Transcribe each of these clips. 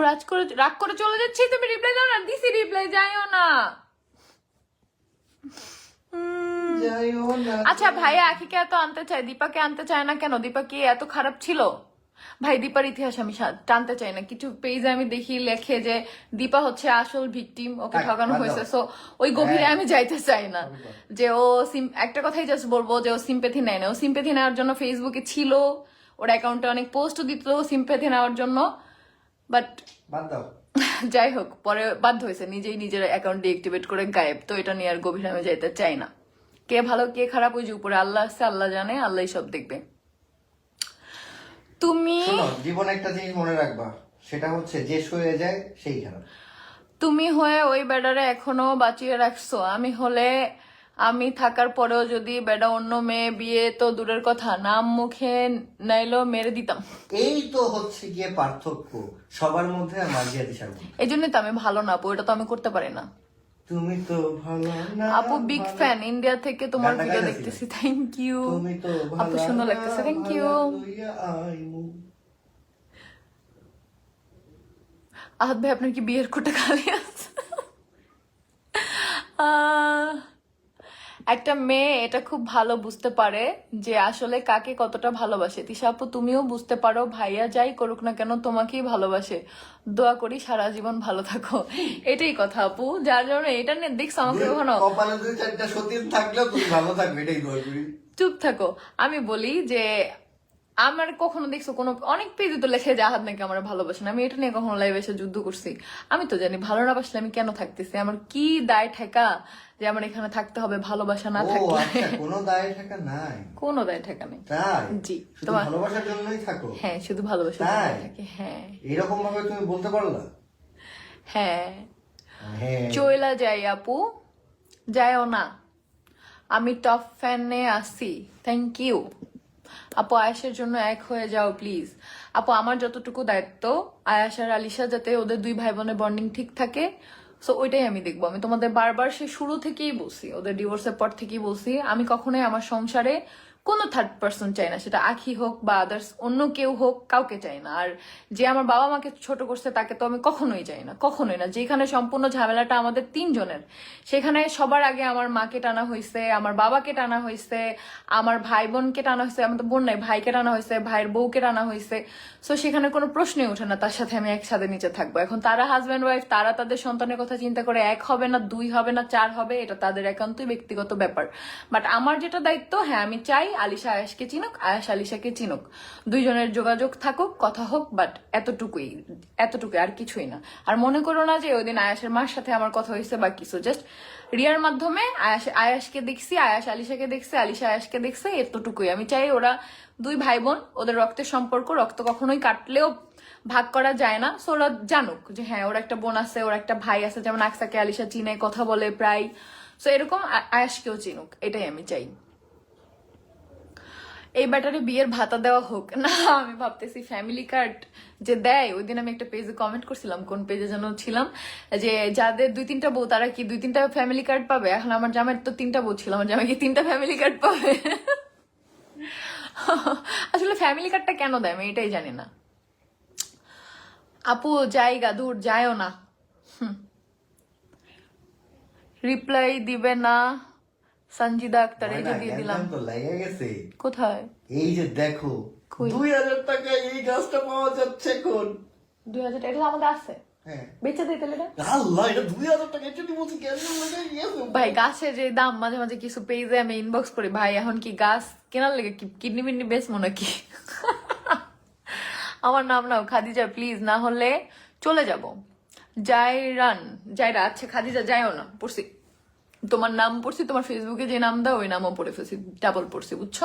রাজ করে রাগ করে চলে যাচ্ছি তুমি রিপ্লাই দাও না দিছি রিপ্লাই যাইও না। আচ্ছা ভাইয়া আখিকে এত আনতে চায় দীপাকে আনতে চায় না কেন? দীপা কি এত খারাপ ছিল? ভাই দীপার ইতিহাস আমি টানতে চাই না। কিছু পেজে আমি দেখি লেখে যে দীপা হচ্ছে আসল ভিকটিম ওকে ঠকানো হয়েছে। সো ওই গভীরে হ্যাঁ। আমি যাইতে চাই না। যে ও সিম- একটা কথাই জাস্ট বলব যে ও সিম্পেথি নেয় না। ও সিম্পেথি নেওয়ার জন্য ফেসবুকে ছিল ওর অ্যাকাউন্টে অনেক পোস্ট দিত সিম্পেথি নেওয়ার জন্য। বাট বাদ দাও। যাই হোক পরে বাধ্য হয়েছে নিজেই নিজের অ্যাকাউন্ট ডিএক্টিভেট করে গায়েব। তো এটা নিয়ে আর গভীরে আমি যাইতে চাই না। কে ভালো কে খারাপ ওই যে উপরে আল্লাহ আছে আল্লাহ জানে আল্লাহ সব দেখবে। তুমি জীবনে একটা জিনিস মনে রাখবা সেটা হচ্ছে যে শুয়ে যায় সেই খারাপ। তুমি হয়ে ওই বেডারে এখনও বাঁচিয়ে রাখছো। আমি হলে আমি থাকার পরেও যদি বেডা অন্য মেয়ে বিয়ে তো দূরের কথা নাম মুখে নাইলো মেরে দিতাম। এই তো হচ্ছে গিয়ে পার্থক্য। সবার মধ্যে মাঝিয়া দিশার এই জন্যই তো আমি ভালো না আপু এটা তো আমি করতে পারি না। তুমি তো ভালো না আপু বিগ ফ্যান ইন্ডিয়া থেকে তোমার ভিডিও দেখতেছি থ্যাংক ইউ তুমি তো আপু সুন্দর লাগতেছে থ্যাংক ইউ ভালো। আহাত ভাই আপনার কি বিয়ের কোটা খালি আছে? আহ, একটা মেয়ে এটা খুব ভালো বুঝতে পারে যে আসলে কাকে কতটা ভালোবাসে। তিশা আপু তুমিও বুঝতে পারো ভাইয়া যাই করুক না কেন তোমাকেই ভালোবাসে। দোয়া করি সারা জীবন ভালো থাকো। এটাই কথা আপু। যার জন্য এটা নিয়ে দেখছ আমাকে কখনো? কপালে দুই চারটা সতীন থাকলেও তুমি ভালো থাকবে এটাই দোয়া করি। চুপ থাকো। আমি বলি যে আমার কখনো দেখছ কোনো অনেক পেজে তো লেখে যে আহাত নাকি আমার ভালোবাসে না। আমি এটা নিয়ে কখনো লাইভে এসে যুদ্ধ করছি। আমি তো জানি ভালো না বাসলে আমি কেন থাকতেছি? আমার কি দায় ঠেকা যে আমার এখানে থাকতে হবে ভালোবাসা না থাকলে? আচ্ছা কোনো দায় ঠেকা নাই। কোনো দায় ঠেকা নেই। জি, তোমার- ভালোবাসার জন্যই থাকো? হ্যাঁ শুধু ভালোবাসা? হ্যাঁ। এরকম ভাবে তুমি বলতে পারলা? হ্যাঁ। হ্যাঁ। চইলা যাই আপু। যাইও না। আমি টপ ফ্যানে আসি থ্যাংক ইউ আপু, আয়েশের জন্য এক হয়ে যাও প্লিজ আপু, আমার যতটুকু দায়িত্ব আয়াস আর আলিশা যাতে ওদের দুই ভাই বোনের বন্ডিং ঠিক থাকে সো ওইটাই আমি দেখব। আমি তোমাদের বারবার সে শুরু থেকেই বলছি, ওদের ডিভোর্সের পর থেকেই বলছি, আমি কখনোই আমার সংসারে কোনো থার্ড পার্সন চাই না, সেটা আখি হোক বা আদার্স অন্য কেউ হোক, কাউকে চাই না। আর যে আমার বাবা মাকে ছোট করছে, তাকে তো আমি কখনোই চাই না, কখনোই না। যেখানে সম্পূর্ণ ঝামেলাটা আমাদের তিনজনের, সেখানে সবার আগে আমার মাকে টানা হয়েছে, আমার বাবাকে টানা হয়েছে, আমার ভাই বোনকে টানা হয়েছে, আমার তো বোন নাই, ভাইকে টানা হয়েছে, ভাইয়ের বউকে টানা হয়েছে। সো সেখানে কোনো প্রশ্নই ওঠে না, তার সাথে আমি একসাথে নিচে থাকব। এখন তারা হাজব্যান্ড ওয়াইফ তারা তাদের সন্তানের কথা চিন্তা করে এক হবে না, দুই হবে না, চার হবে, এটা তাদের একান্তই ব্যক্তিগত ব্যাপার। বাট আমার যেটা দায়িত্ব হ্যাঁ আমি চাই আলিশা আয়াসকে চিনুক, আয়াস আলিশাকে চিনুক। দুইজনের যোগাযোগ থাকুক, কথা হোক বাট এতটুকুই এতটুকুই, আর কিছুই না। আর মনে করো না যে ওই দিন আয়াসের মার সাথে আমার কথা হয়েছে বা কিছু জাস্ট রিয়ার মাধ্যমে আয়াস, আয়াসকে দেখছি, আয়াস আলিশাকে দেখছে, আলিশা আয়াসকে দেখছে, এতটুকুই। আমি চাই ওরা দুই ভাই বোন ওদের রক্তের সম্পর্ক, রক্ত কখনোই কাটলেও ভাগ করা যায় না। সো ওরা জানুক যে হ্যাঁ ওর একটা বোন আছে, ওর একটা ভাই আছে, যেমন আকসাকে আলিশা চিনে, কথা বলে প্রায়। সো এরকম আয়াসকেও চিনুক, এটাই আমি চাই। এই ব্যাটারে বিয়ের ভাতা দেওয়া হোক। না, আমি ভাবতেছি ফ্যামিলি কার্ড যে দেয় ওই দিন আমি একটা পেজে কমেন্ট করছিলাম, কোন পেজে যেন ছিলাম, যে যাদের দুই তিনটা বউ, তারা কি দুই তিনটা ফ্যামিলি কার্ড পাবে? এখন আমার জামাইয়ের তো তিনটা বউ ছিল, আমার জামাই কি তিনটা ফ্যামিলি কার্ড পাবে? আসলে ফ্যামিলি কার্ডটা কেন দেয়? আমি এটাই জানি না। আপু, জায়গা দূর, যায়ও না। রিপ্লাই দিবে না। সঞ্জিদা আক্তার এই যে দিয়ে দিলাম। তো লেগে গেছে। কোথায়? এই যে দেখো দুই হাজার টাকা এই গাছটা পাওয়া যাচ্ছে এখন। দুই হাজার টাকা আমাদের আছে। হ্যাঁ। বেচে দিতে আল্লাহ এটা দুই হাজার টাকা এটা বলছি কেন লেগে গেছে। ভাই গাছের যে দাম মাঝে মাঝে কিছু পেজে আমি ইনবক্স করি ভাই এখন কি গাছ কেনার লেগে কি কিডনি মিডনি নাকি? আমার নাম নাও খাদিজা প্লিজ না হলে চলে যাব। জায়রান জায়রা আচ্ছা খাদিজা যাইও না পড়ছি। তোমার নাম পড়ছি, তোমার ফেসবুকে যে নাম দাও, ওই নামও পড়ে ফেলছি ডাবল পড়ছি, বুঝছ?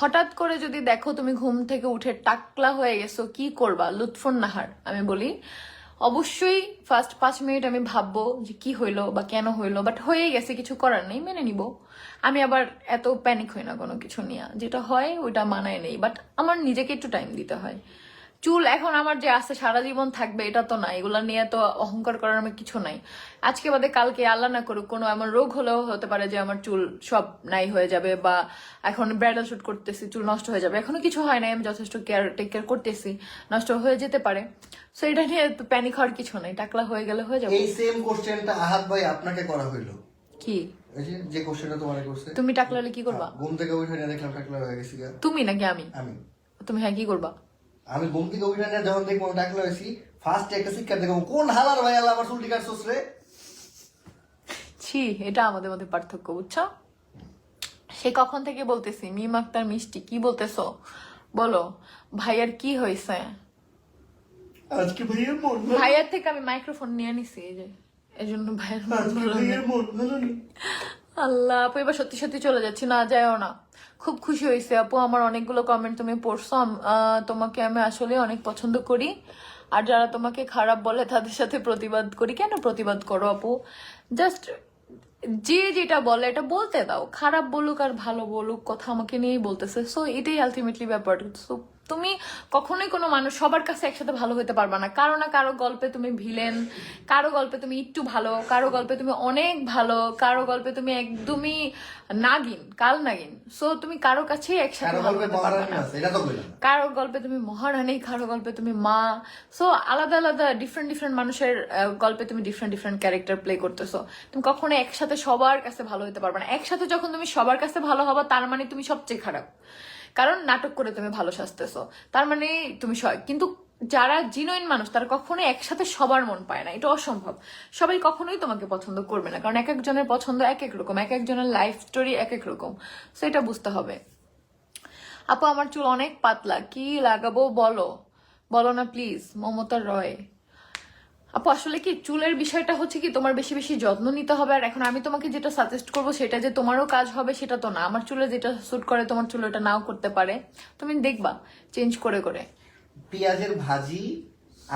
হঠাৎ করে যদি দেখো তুমি ঘুম থেকে উঠে টাকলা হয়ে গেছো, কি করবা? লুৎফুন নাহার, আমি বলি, অবশ্যই ফার্স্ট পাঁচ মিনিট আমি ভাববো যে কি হইল বা কেন হইল বাট হয়ে গেছে, কিছু করার নেই, মেনে নিব। আমি আবার এত প্যানিক হই না কোনো কিছু নিয়ে, যেটা হয় ওইটা মানায় নেই বাট আমার নিজেকে একটু টাইম দিতে হয়। চুল এখন আমার যে আছে সারা জীবন থাকবে এটা তো না। এগুলা নিয়ে তো অহংকার করার আমার কিছু নাই। আজকে বাদে কালকে আল্লাহ না করুক কোনো এমন রোগ হলেও হতে পারে যে আমার চুল সব নাই হয়ে যাবে বা এখন ব্রাইডাল শুট করতেছি চুল নষ্ট হয়ে যাবে। এখনও কিছু হয় নাই আমি যথেষ্ট কেয়ার টেক কেয়ার করতেছি নষ্ট হয়ে যেতে পারে। সো এটা নিয়ে প্যানিক হওয়ার কিছু নাই। টাকলা হয়ে গেলে হয়ে যাবে। এই সেম কোশ্চেনটা আহাত ভাই আপনাকে করা হইল। কি? যে কোশ্চেনটা তোমার করছে। তুমি টাকলালে কি করবা? ঘুম থেকে উঠে দেখলাম টাকলা হয়ে গেছি তুমি নাকি আমি? আমি। তুমি হ্যাঁ কি করবা? আমি ঘুম থেকে উঠে নিয়ে যখন দেখব আমি টাকলা হয়েছি ফার্স্ট একটা শিক্ষা দেখব কোন হালার ভাই আল্লাহ আমার চুল টিকার রে? ছি এটা আমাদের মধ্যে পার্থক্য বুঝছ? সে কখন থেকে বলতেছি মিম আক্তার মিষ্টি কি বলতেছো? বলো ভাইয়ার কি হয়েছে? আজকে ভাইয়ের মন ভাইয়ার থেকে আমি মাইক্রোফোন নিয়ে নিছি এই যে এই জন্য ভাইয়ের মন ভালো আল্লাহ আপু, এবার সত্যি সত্যি চলে যাচ্ছি, না, যায়ও না। খুব খুশি হয়েছে আপু, আমার অনেকগুলো কমেন্ট তুমি পড়ছো তোমাকে আমি আসলে অনেক পছন্দ করি। আর যারা তোমাকে খারাপ বলে, তাদের সাথে প্রতিবাদ করি। কেন প্রতিবাদ করো আপু? জাস্ট যে যেটা বলে, এটা বলতে দাও। খারাপ বলুক আর ভালো বলুক, কথা আমাকে নিয়েই বলতেছে। সো এটাই আলটিমেটলি ব্যাপার। সো তুমি কখনোই কোনো মানুষ সবার কাছে একসাথে ভালো হতে পারবে না। কারও না কারও গল্পে তুমি ভিলেন কারও গল্পে তুমি একটু ভালো কারও গল্পে তুমি অনেক ভালো কারও গল্পে তুমি একদমই নাগিন কাল নাগিন সো তুমি কারও কাছেই একসাথে কারও ভালো হতে পারবে না। এটা তো বললাম কারও গল্পে তুমি মহারানী কারও গল্পে তুমি মা। সো আলাদা আলাদা ডিফারেন্ট ডিফারেন্ট মানুষের গল্পে তুমি ডিফারেন্ট ডিফারেন্ট ক্যারেক্টার প্লে করতেছো। তুমি কখনো একসাথে সবার কাছে ভালো হতে পারবে না। একসাথে যখন তুমি সবার কাছে ভালো হবা তার মানে তুমি সবচেয়ে খারাপ। কারণ নাটক করে তুমি ভালো সাজতেছো। তার মানে তুমি কিন্তু যারা জিনোইন মানুষ, তারা কখনোই একসাথে সবার মন পায় না। এটা অসম্ভব। সবাই কখনোই তোমাকে পছন্দ করবে না। কারণ এক একজনের পছন্দ এক এক রকম এক একজনের লাইফ স্টোরি এক এক রকম। সো এটা বুঝতে হবে। আপু, আমার চুল অনেক পাতলা। কি লাগাবো বলো? বলো না প্লিজ মমতা রয়। আপু আসলে কি চুলের বিষয়টা হচ্ছে কি তোমার বেশি বেশি যত্ন নিতে হবে আর এখন আমি তোমাকে যেটা সাজেস্ট করব সেটা যে তোমারও কাজ হবে সেটা তো না। আমার চুলে যেটা স্যুট করে তোমার চুলে ওটা নাও করতে পারে। তুমি দেখবা চেঞ্জ করে করে। পেঁয়াজের ভাজি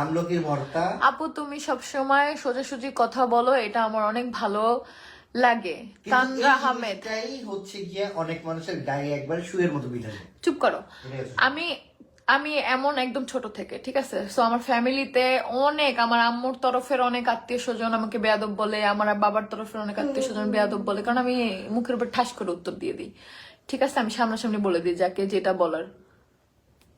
আমলকির ভর্তা। আপু তুমি সব সবসময় সোজাসুজি কথা বলো এটা আমার অনেক ভালো লাগে। তানরা আহমেদ জিনিসটাই হচ্ছে গিয়ে অনেক মানুষের গায়ে একবার শুয়ের মতো বিঠা চুপ করো। আমি আমি এমন একদম ছোট থেকে ঠিক আছে? সো আমার ফ্যামিলিতে অনেক আমার আম্মুর তরফের অনেক আত্মীয় স্বজন আমাকে বেয়াদব বলে আমার বাবার তরফের অনেক আত্মীয় স্বজন বেয়াদব বলে কারণ আমি মুখের উপর ঠাস করে উত্তর দিয়ে দিই। ঠিক আছে? আমি সামনাসামনি বলে দিই যাকে যেটা বলার।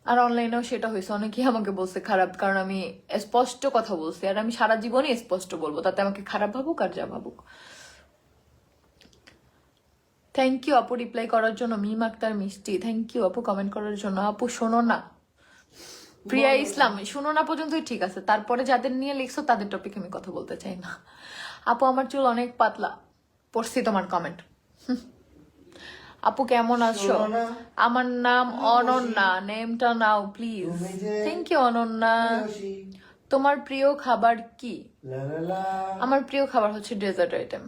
আর অনলাইনেও সেটা হয়েছে অনেকেই আমাকে বলছে খারাপ কারণ আমি স্পষ্ট কথা বলছি আর আমি সারা জীবনই স্পষ্ট বলব তাতে আমাকে খারাপ ভাবুক আর যা ভাবুক। থ্যাংক ইউ আপু রিপ্লাই করার জন্য মিম আক্তার মিষ্টি। থ্যাংক ইউ আপু কমেন্ট করার জন্য। আপু শোনো না। প্রিয়া ইসলাম শুনো না পর্যন্তই ঠিক আছে। তারপরে যাদের নিয়ে লিখছো তাদের টপিক আমি কথা বলতে চাই না। আপু আমার চুল অনেক পাতলা। পড়ছি তোমার কমেন্ট আপু কেমন আছো? আমার নাম অনন্যা। নেমটা নাও প্লিজ থ্যাংক ইউ অনন্যা। তোমার প্রিয় খাবার কি? আমার প্রিয় খাবার হচ্ছে ডেজার্ট আইটেম।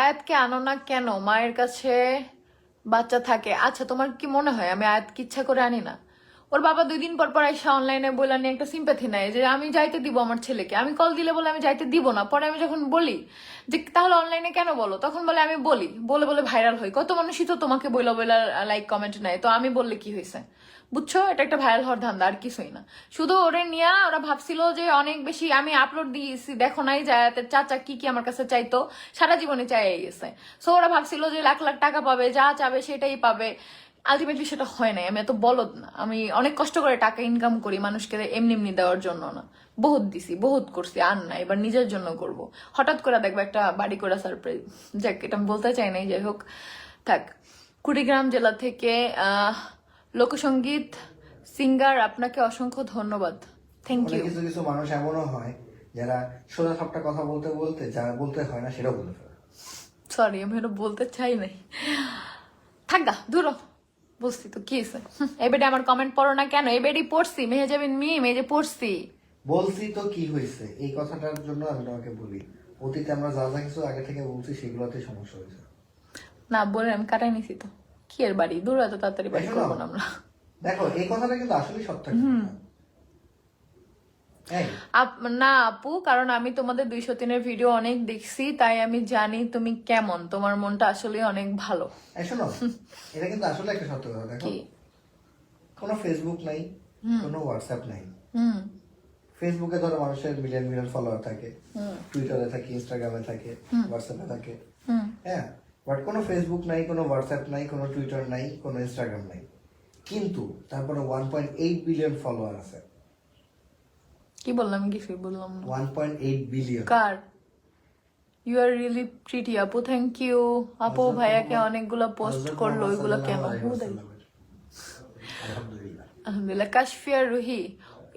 আয়াতকে আনো না কেন মায়ের কাছে বাচ্চা থাকে। আচ্ছা তোমার কি মনে হয়? আমি আয়াতকে ইচ্ছা করে আনি না। ওর বাবা দুই দিন পর পর এসে অনলাইনে বলে নিয়ে একটা সিম্পাথি নেয় যে আমি যাইতে দিব আমার ছেলেকে। আমি কল দিলে বলে আমি যাইতে দিব না। পরে আমি যখন বলি যে, তাহলে অনলাইনে কেন বলো? তখন বলে, আমি বলি। বলে বলে ভাইরাল হই। কত মানুষই তো তোমাকে বইলা বইলা লাইক কমেন্ট নেয়। তো আমি বললে কি হয়েছে বুঝছ? এটা একটা ভাইরাল হওয়ার ধান্দা, আর কিছুই না। শুধু ওরে নিয়ে ওরা ভাবছিল যে অনেক বেশি আমি আপলোড দিয়েছি, দেখো নাই যে আয়াতের চাচা কি কি আমার কাছে চাইতো? সারা জীবনে চাই গেছে। সো ওরা ভাবছিল যে লাখ লাখ টাকা পাবে, যা চাবে সেটাই পাবে। আলটিমেটলি সেটা হয় নাই আমি এত বলদ না। আমি অনেক কষ্ট করে টাকা ইনকাম করি মানুষকে এমনি এমনি দেওয়ার জন্য না। বহুত দিছি বহুত করছি আর না এবার নিজের জন্য করব। হঠাৎ করে দেখব একটা বাড়ি করে সারপ্রাইজ যাক এটা আমি বলতে চাই নাই যাই হোক। থাক কুড়িগ্রাম জেলা থেকে লোকসঙ্গীত সিঙ্গার আপনাকে অসংখ্য ধন্যবাদ। থ্যাংক ইউ কিছু কিছু মানুষ এমনও হয় যারা সোজা সাপটা কথা বলতে বলতে যা বলতে হয় না সেটাও বলে ফেলে। সরি আমি এটা বলতে চাই নাই। থাকগা দূর বুঝছি তো কি হয়েছে? এবারে আমার কমেন্ট পড়ো না কেন? এই বেডি পড়ছি মেহে যাবেন মিম এই যে পড়ছি। বলছি তো কি হয়েছে? এই কথাটার জন্য আমি তোমাকে বলি অতীতে আমরা যা যা কিছু আগে থেকে বলছি সেগুলোতে সমস্যা হয়েছে। না বলে আমি কাটাই নিছি তো। কি এর বাড়ি? দূর এত তাড়াতাড়ি বাড়ি করব না। আমরা। দেখো এই কথাটা কিন্তু আসলে সত্য এই না আপু কারণ আমি তোমাদের দুইশো তিনের ভিডিও অনেক দেখছি তাই আমি জানি তুমি কেমন। তোমার মনটা আসলে অনেক ভালো। শোনো এটা কিন্তু আসলে একটা সত্য কথা দেখো। কোনো ফেসবুক নাই কোনো হোয়াটসঅ্যাপ নাই। ফেসবুকে ধরো মানুষের মিলিয়ন মিলিয়ন ফলোয়ার থাকে টুইটারে থাকে ইনস্টাগ্রামে থাকে হোয়াটসঅ্যাপে থাকে। হ্যাঁ বাট কোনো ফেসবুক নাই কোনো হোয়াটসঅ্যাপ নাই কোনো টুইটার নাই কোনো ইনস্টাগ্রাম নাই। কিন্তু তারপরে one point eight billion follower আছে। কি বললাম কিছুই বললাম না। ওয়ান পয়েন্ট এইট বিলিয়ন কার? ইউ আর রিয়েলি প্রিটি আপু থ্যাংক ইউ আপু ভাইয়াকে অনেকগুলো পোস্ট করল ওইগুলো কেন? হুদাই। আলহামদুলিল্লাহ। আলহামদুলিল্লাহ কাশফিয়া রুহি।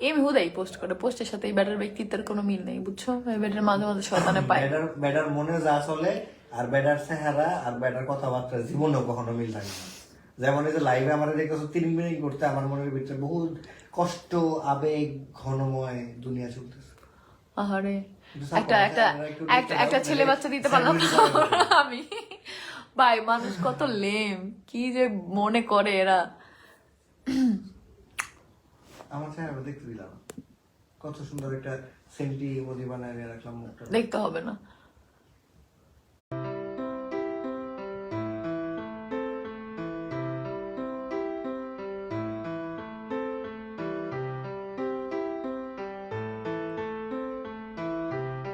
এম হুদাই পোস্ট করে পোস্টের সাথে এই ব্যাটার ব্যক্তিত্বের কোনো মিল নেই বুঝছ? এই ব্যাটার মাঝে মাঝে শতানে পায়। ব্যাটার ব্যাটার মনে যা চলে আর ব্যাটার চেহারা আর ব্যাটার কথাবার্তা জীবনেও কখনো মিল থাকে না। যেমন এই যে লাইভে আমার দেখতেছো তিন মিনিট করতে আমার মনের ভিতরে বহুত কষ্ট আবেগ ঘনময় দুনিয়া চলতেছে। আহারে একটা একটা একটা একটা ছেলে বাচ্চা দিতে পারলাম আমি। ভাই মানুষ কত লেম কি যে মনে করে এরা। আমার চেহারা দেখতে দিলাম। কত সুন্দর একটা সেন্টি মোদি বানায় রাখলাম মুখটা। দেখতে হবে না।